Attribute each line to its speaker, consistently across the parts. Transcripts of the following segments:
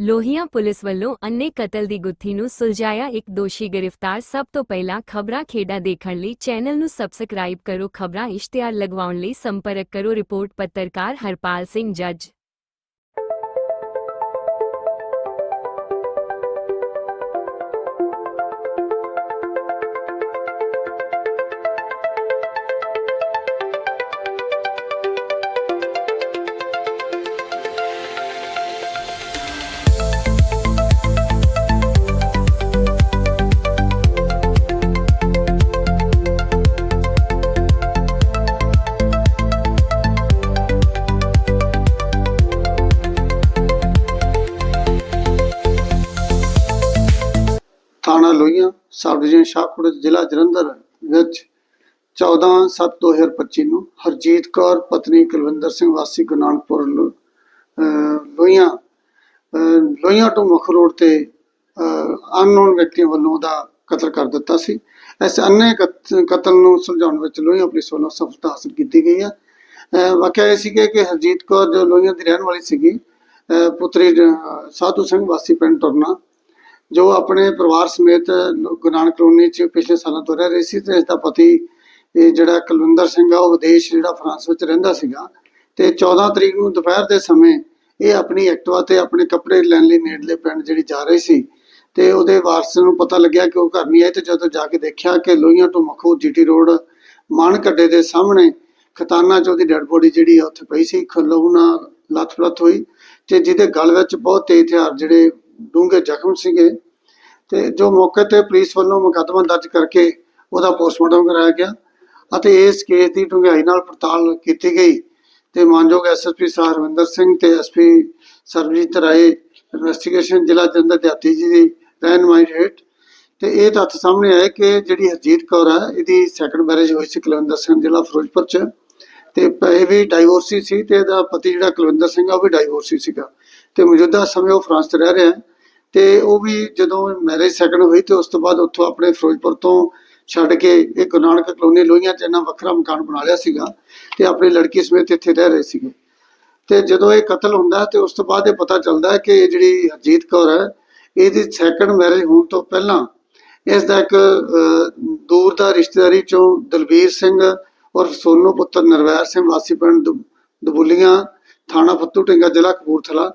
Speaker 1: Lohian police ਵੱਲੋਂ ਅੰਨੇ ਕਤਲ ਦੀ ਗੁੱਥੀ ਨੂੰ ਸੁਲਝਾਇਆ ਇੱਕ ਦੋਸ਼ੀ ਗ੍ਰਿਫਤਾਰ। ਸਭ ਤੋਂ ਪਹਿਲਾਂ ਖਬਰਾਂ ਖੇਡਾਂ ਦੇਖਣ ਲਈ ਚੈਨਲ ਨੂੰ ਸਬਸਕ੍ਰਾਈਬ ਕਰੋ। ਖਬਰਾਂ ਇਸ਼ਤਿਹਾਰ ਲਗਵਾਉਣ ਲਈ ਸੰਪਰਕ ਕਰੋ। ਰਿਪੋਰਟ ਪੱਤਰਕਾਰ ਹਰਪਾਲ ਸਿੰਘ, ਜੱਜ
Speaker 2: ਸਬ ਡਿਵੀਜ਼ਨ ਸ਼ਾਹਕੋਟ ਜ਼ਿਲ੍ਹਾ ਜਲੰਧਰ ਵਿੱਚ 14/7/2025 ਨੂੰ ਹਰਜੀਤ ਕੌਰ, ਪਤਨੀ ਕੁਲਵਿੰਦਰ ਸਿੰਘ ਵਾਸੀ ਗੁਰਨਾਨਪੁਰ ਲੋ- ਲੋਹੀਆਂ ਲੋਹੀਆਂ ਤੋਂ ਮੁੱਖ ਰੋਡ ਤੇ ਅਨਨੋਨ ਵਿਅਕਤੀਆਂ ਵੱਲੋਂ ਉਹਦਾ ਕਤਲ ਕਰ ਦਿੱਤਾ ਸੀ। ਇਸ ਅੰਨੇ ਕਤ- ਕਤਲ ਨੂੰ ਸੁਲਝਾਉਣ ਵਿੱਚ ਲੋਹੀਆਂ ਪੁਲਿਸ ਵੱਲੋਂ ਸਫਲਤਾ ਹਾਸਲ ਕੀਤੀ ਗਈ ਹੈ। ਵਾਕਿਆ ਇਹ ਸੀ ਕਿ ਹਰਜੀਤ ਕੌਰ ਜੋ ਲੋਹੀਆਂ ਦੀ ਰਹਿਣ ਵਾਲੀ ਸੀਗੀ ਪੁੱਤਰੀ ਸਾਧੂ ਸਿੰਘ ਵਾਸੀ ਪਿੰਡ ਟੁਰਨਾ ਜੋ ਆਪਣੇ ਪਰਿਵਾਰ ਸਮੇਤ ਗੁਰੂ ਨਾਨਕ ਕਲੋਨੀ ਚ ਪਿਛਲੇ ਸਾਲਾਂ ਤੋਂ ਰਹਿ ਰਹੀ ਸੀ ਤੇ ਇਸ ਦਾ ਪਤੀ, ਇਹ ਜਿਹੜਾ ਕੁਲਵਿੰਦਰ ਸਿੰਘ ਆ, ਉਹ ਵਿਦੇਸ਼ ਜਿਹੜਾ ਫਰਾਂਸ ਵਿੱਚ ਰਹਿੰਦਾ ਸੀਗਾ ਤੇ 14 ਤਰੀਕ ਨੂੰ ਦੁਪਹਿਰ ਦੇ ਸਮੇਂ ਇਹ ਆਪਣੀ ਐਕਟਿਵਾ ਤੇ ਆਪਣੇ ਕੱਪੜੇ ਲੈਣ ਲਈ ਨੇੜਲੇ ਪਿੰਡ ਜਿਹੜੀ ਜਾ ਰਹੀ ਸੀ ਤੇ ਉਹਦੇ ਵਾਰਸ ਨੂੰ ਪਤਾ ਲੱਗਿਆ ਕਿ ਉਹ ਘਰ ਨਹੀਂ ਆਏ ਤੇ ਜਦੋਂ ਜਾ ਕੇ ਦੇਖਿਆ ਕਿ ਲੋਹੀਆਂ ਤੋਂ ਮਖੂ ਜੀਟੀ ਰੋਡ ਮਾਨ ਕੱਡੇ ਦੇ ਸਾਹਮਣੇ ਖਤਾਨਾ ਚ ਉਹਦੀ ਡੈੱਡ ਬੋਡੀ ਜਿਹੜੀ ਆ ਉੱਥੇ ਪਈ ਸੀ ਖਲੋ ਲੱਥ-ਲੱਥ ਹੋਈ ਤੇ ਜਿਹਦੇ ਗਲ ਵਿੱਚ ਬਹੁਤ ਤੇਜ਼ ਹਥਿਆਰ ਜਿਹੜੇ ਡੂੰਘੇ ਜ਼ਖਮ ਸੀਗੇ ਤੇ ਜੋ ਮੌਕੇ ਤੇ ਪੁਲਿਸ ਵੱਲੋਂ ਮੁਕੱਦਮਾ ਦਰਜ ਕਰਕੇ ਉਹਦਾ ਪੋਸਟਮਾਰਟਮ ਕਰਾਇਆ ਗਿਆ ਅਤੇ ਇਸ ਕੇਸ ਦੀ ਡੂੰਘਾਈ ਨਾਲ ਪੜਤਾਲ ਕੀਤੀ ਗਈ ਤੇ ਮਾਨਯੋਗ ਐਸਐਸਪੀ ਸਾਹਿਬ ਹਰਵਿੰਦਰ ਸਿੰਘ ਤੇ ਐਸਪੀ ਸਰਬਜੀਤ ਰਾਏ ਇਨਵੈਸਟੀਗੇਸ਼ਨ ਜ਼ਿਲ੍ਹਾ ਜਲੰਧਰ ਦਿਹਾਤੀ ਜੀ ਦੀ ਰਹਿਨਮਾਈ ਹੇਠ ਤੇ ਇਹ ਤੱਥ ਸਾਹਮਣੇ ਆਇਆ ਕਿ ਜਿਹੜੀ ਹਰਜੀਤ ਕੌਰ ਹੈ ਇਹਦੀ ਸੈਕੰਡ ਮੈਰਿਜ ਹੋਈ ਸੀ ਕੁਲਵਿੰਦਰ ਸਿੰਘ ਜ਼ਿਲ੍ਹਾ ਫਿਰੋਜ਼ਪੁਰ ਚ ਤੇ ਇਹ ਵੀ ਡਾਈਵੋਰਸੀ ਸੀ ਤੇ ਇਹਦਾ ਪਤੀ ਜਿਹੜਾ ਕੁਲਵਿੰਦਰ ਸਿੰਘ ਆ, ਉਹ ਵੀ ਡਾਈਵੋਰਸੀ ਸੀਗਾ। ਤੇ ਮੌਜੂਦਾ ਸਮੇਂ ਉਹ ਫਰਾਂਸ 'ਚ ਰਹਿ ਰਿਹਾ ਹੈ ਤੇ ਉਹ ਵੀ ਜਦੋਂ ਮੈਰਿਜ ਸੈਕੰਡ ਹੋਈ ਤੇ ਉਸ ਤੋਂ ਬਾਅਦ ਉੱਥੋਂ ਆਪਣੇ ਫਿਰੋਜ਼ਪੁਰ ਤੋਂ ਛੱਡ ਕੇ ਇਹ ਗੁਰੂ ਕਲੋਨੀ ਲੋਹੀਆਂ 'ਚ ਇਹਨਾਂ ਵੱਖਰਾ ਮਕਾਨ ਬਣਾ ਲਿਆ ਸੀਗਾ ਤੇ ਆਪਣੀ ਲੜਕੀ ਸਮੇਤ ਇੱਥੇ ਰਹਿ ਰਹੇ ਸੀਗੇ। ਤੇ ਜਦੋਂ ਇਹ ਕਤਲ ਹੁੰਦਾ ਤੇ ਉਸ ਤੋਂ ਬਾਅਦ ਇਹ ਪਤਾ ਚੱਲਦਾ ਹੈ ਕਿ ਇਹ ਜਿਹੜੀ ਹਰਜੀਤ ਕੌਰ ਹੈ, ਇਹਦੀ ਸੈਕੰਡ ਮੈਰਿਜ ਹੋਣ ਤੋਂ ਪਹਿਲਾਂ ਇਸ ਦਾ ਇੱਕ ਦੂਰ ਦਾ ਰਿਸ਼ਤੇਦਾਰੀ ਚੋਂ ਦਲਬੀਰ ਸਿੰਘ ਔਰ ਸੋਨੂ ਪੁੱਤਰ ਨਰਵੈਰ ਸਿੰਘ ਵਾਸੀ ਪਿੰਡ ਦਬ- ਦਬੁੱਲੀਆਂ, ਥਾਣਾ ਫੱਤੂ ਢਿੰਗਾ, ਜ਼ਿਲ੍ਹਾ ਕਪੂਰਥਲਾ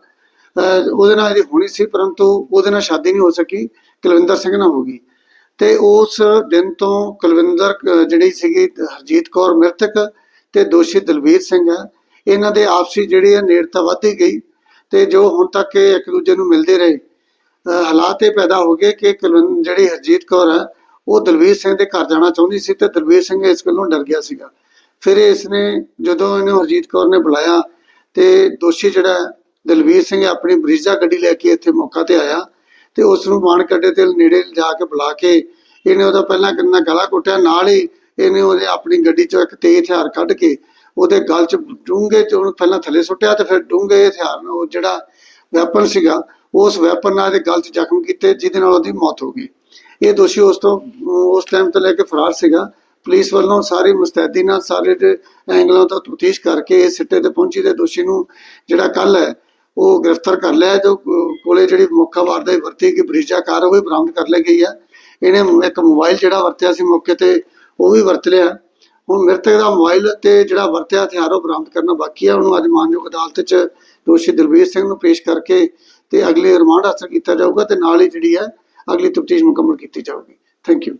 Speaker 2: ਉਹਦੇ ਨਾਲ ਇਹਦੀ ਹੋਣੀ ਸੀ, ਪਰੰਤੂ ਉਹਦੇ ਨਾਲ ਸ਼ਾਦੀ ਨਹੀਂ ਹੋ ਸਕੀ, ਕੁਲਵਿੰਦਰ ਸਿੰਘ ਨਾਲ ਹੋ ਗਈ। ਤੇ ਉਸ ਦਿਨ ਤੋਂ ਕੁਲਵਿੰਦਰ ਜਿਹੜੀ ਸੀਗੀ ਹਰਜੀਤ ਕੌਰ ਮ੍ਰਿਤਕ ਤੇ ਦੋਸ਼ੀ ਦਲਬੀਰ ਸਿੰਘ ਹੈ ਇਹਨਾਂ ਦੇ ਆਪਸੀ ਜਿਹੜੀ ਹੈ ਨੇੜਤਾ ਵੱਧਦੀ ਗਈ ਤੇ ਜੋ ਹੁਣ ਤੱਕ ਇਹ ਇੱਕ ਦੂਜੇ ਨੂੰ ਮਿਲਦੇ ਰਹੇ ਹਾਲਾਤ ਇਹ ਪੈਦਾ ਹੋ ਗਏ ਕਿ ਕੁਲਵਿੰ- ਜਿਹੜੀ ਹਰਜੀਤ ਕੌਰ ਹੈ ਉਹ ਦਲਵੀਰ ਸਿੰਘ ਦੇ ਘਰ ਜਾਣਾ ਚਾਹੁੰਦੀ ਸੀ ਤੇ ਦਲਵੀਰ ਸਿੰਘ ਇਸ ਗੱਲੋਂ ਡਰ ਗਿਆ ਸੀਗਾ। ਫਿਰ ਇਸ ਨੇ ਜਦੋਂ ਇਹਨੂੰ ਹਰਜੀਤ ਕੌਰ ਨੇ ਬੁਲਾਇਆ ਤੇ ਦੋਸ਼ੀ ਜਿਹੜਾ ਦਲਵੀਰ ਸਿੰਘ ਆਪਣੀ ਬਰੀਜ਼ਾ ਗੱਡੀ ਲੈ ਕੇ ਇੱਥੇ ਮੌਕਾ ਤੇ ਆਇਆ ਤੇ ਉਸ ਨੂੰ ਮਾਨ ਕੱਡੇ ਤੇ ਨੇੜੇ ਜਾ ਕੇ ਬੁਲਾ ਕੇ ਇਹਨੇ ਉਹਦਾ ਪਹਿਲਾਂ ਕਿੰਨਾ ਗਲਾ ਘੁੱਟਿਆ ਨਾਲ ਹੀ ਇਹਨੇ ਉਹਦੇ ਆਪਣੀ ਗੱਡੀ ਚੋਂ ਇੱਕ ਤੇਜ਼ ਹਥਿਆਰ ਕੱਢ ਕੇ ਉਹਦੇ ਗਲ 'ਚ ਡੂੰਘੇ 'ਚ ਉਹਨੂੰ ਪਹਿਲਾਂ ਥੱਲੇ ਸੁੱਟਿਆ ਤੇ ਫਿਰ ਡੂੰਘੇ ਹਥਿਆਰ ਨਾਲ ਉਹ ਜਿਹੜਾ ਵੈਪਨ ਸੀਗਾ, ਉਸ ਵੈਪਨ ਨਾਲ ਇਹਦੇ ਗਲ 'ਚ ਜ਼ਖਮ ਕੀਤੇ, ਜਿਹਦੇ ਨਾਲ ਉਹਦੀ ਮੌਤ ਹੋ ਗਈ। ਇਹ ਦੋਸ਼ੀ ਉਸ ਤੋਂ, ਉਸ ਟਾਈਮ ਤੋਂ ਲੈ ਕੇ ਫਰਾਰ ਸੀਗਾ। ਪੁਲਿਸ ਵੱਲੋਂ ਸਾਰੀ ਮੁਸਤੈਦੀ ਨਾਲ ਸਾਰੇ ਦੇ ਐਂਗਲਾਂ ਤੋਂ ਤਫਤੀਸ਼ ਕਰਕੇ ਇਸ ਸਿੱਟੇ ਤੇ ਪਹੁੰਚੀ ਤੇ ਦੋਸ਼ੀ ਨੂੰ ਜਿਹੜਾ ਕੱਲ ਹੈ ਉਹ ਗ੍ਰਿਫਤਾਰ ਕਰ ਲਿਆ ਜੋ ਕੋਲੇ ਜਿਹੜੀ ਮੌਕਾ ਵਾਰਦਾ ਵਰਤੀ ਕਿ ਬਰੀਜਾ ਕਾਰ ਉਹ ਵੀ ਬਰਾਮਦ ਕਰ ਲਈ ਗਈ ਹੈ। ਇਹਨੇ ਇੱਕ ਮੋਬਾਈਲ ਜਿਹੜਾ ਵਰਤਿਆ ਸੀ ਮੌਕੇ ਤੇ, ਉਹ ਵੀ ਵਰਤ ਲਿਆ। ਹੁਣ ਮ੍ਰਿਤਕ ਦਾ ਮੋਬਾਈਲ ਤੇ ਜਿਹੜਾ ਵਰਤਿਆ ਹਥਿਆਰ, ਉਹ ਬਰਾਮਦ ਕਰਨਾ ਬਾਕੀ ਹੈ। ਉਹਨੂੰ ਅੱਜ ਮਾਨਯੋਗ ਅਦਾਲਤ 'ਚ ਦੋਸ਼ੀ ਦਲਬੀਰ ਸਿੰਘ ਨੂੰ ਪੇਸ਼ ਕਰਕੇ ਤੇ ਅਗਲੇ ਰਿਮਾਂਡ ਹਾਸਲ ਕੀਤਾ ਜਾਊਗਾ ਤੇ ਨਾਲ ਹੀ ਜਿਹੜੀ ਹੈ, ਅਗਲੀ ਤਫਤੀਸ਼ ਮੁਕੰਮਲ ਕੀਤੀ ਜਾਊਗੀ। Thank you